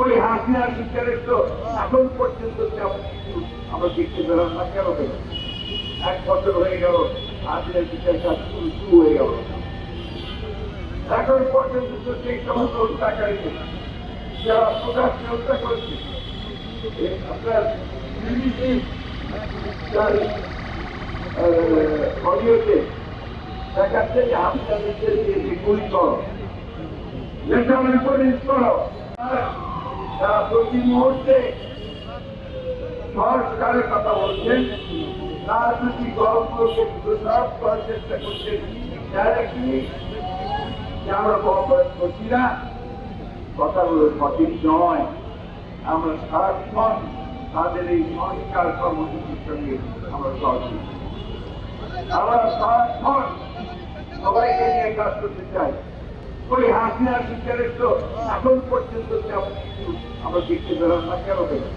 ওই হাসিনার বিচারের তো এখন পর্যন্ত তেমন কিছু আমরা দেখতে পেলাম না, কেন পেলাম এক বছর হয়ে গেল, হাসিনার বিচার কাজ শুরু হয়ে গেল। এখন পর্যন্ত তো সেই সমস্ত হত্যাকারীদের যারা প্রকাশ্যে হত্যা করেছে আপনার অডিওতে দেখাচ্ছে যে হাসিনা বিচার দিয়েছে গুলি করো। লেটার রিপোর্টিং করো। তারা প্রতি মুহূর্তে সরকারের কথা বলছেন রাজনৈতিক দলগুলোকে প্রসার করার চেষ্টা করছেন আমরা করছি না কথাগুলো সঠিক নয়। আমরা সারাক্ষণ তাদের এই সংস্কার কর্মসূচির সঙ্গে আমরা আমরা সারাক্ষণ সবাইকে নিয়ে কাজ করতে চাই। ওই হাসিনার বিচারের তো এখন পর্যন্ত তেমন কিছু আমরা দেখতে পেলাম না, কেন পেলাম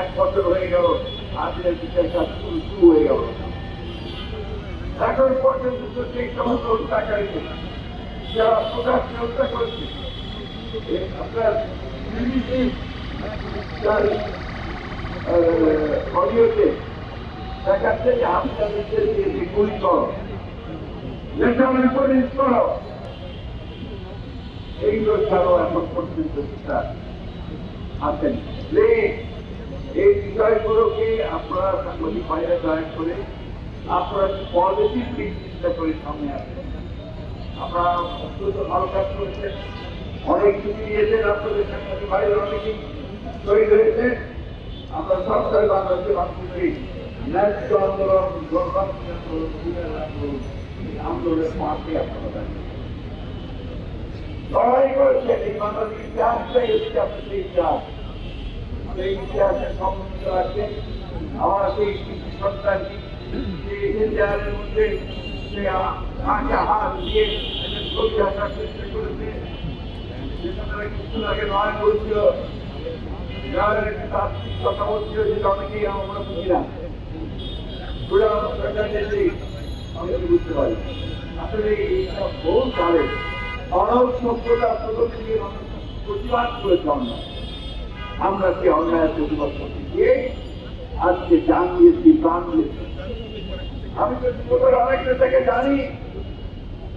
এক বছর হয়ে গেল, হাসিনার বিচার কাজ শুরু শুরু হয়ে গেল। এখন পর্যন্ত তো সেই সমস্ত হত্যাকারীদের যারা প্রকাশ্যে হত্যা করেছে আপনার অডিওতে দেখাচ্ছে যে হাসিনা বিচার দিয়েছে গুলি করো লেটার রিপোর্টিং করো এইগুলো আছেন এই বিষয়গুলোকে আপনারা চিন্তা করে সামনে আসেন। আপনারা ভালো কাজ করেছেন। অনেক ছুটি দিয়েছেন আপনাদের বাইরে অনেকেই শহীদ আমরা সরকার বাংলাদেশে বাংলাদেশে ন্যায্য আন্দোলন আন্দোলন, আন্দোলনের মাঠে আপনারা দাঁড়িয়ে লড়াই করেছেন এই বাংলাদেশ ইতিহাসটাই হচ্ছে আপনার সেই ইতিহাস সেই ইতিহাসের সমৃদ্ধ আছে আমার সেই শিশু সন্তানটি সেই ইতিহাসের মধ্যে সে আঁকে হাত দিয়ে একটা ছবি আঁকার চেষ্টা করেছে যেখানে কিছু আগে নয় বলছিল যার একটা তাত্ত্বিক কথা বলছিল যেটা অনেকেই আমরা বুঝি না পুরো সরকার মানব সভ্যতা প্রগতি প্রতিবাদ করেছে অন্যায় আমরা সে অন্যায় প্রতিবাদ করতে গিয়ে আজকে জান দিয়েছি প্রাণ দিয়েছি আমি তো যুবকের অনেক নেতাকে জানি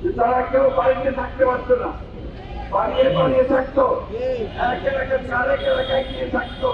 যে তারা কেউ বাড়িতে থাকতে পারতো না। বাড়িয়ে বাড়িয়ে থাকতো। এক এলাকায় আরেক এলাকায় গিয়ে থাকতো।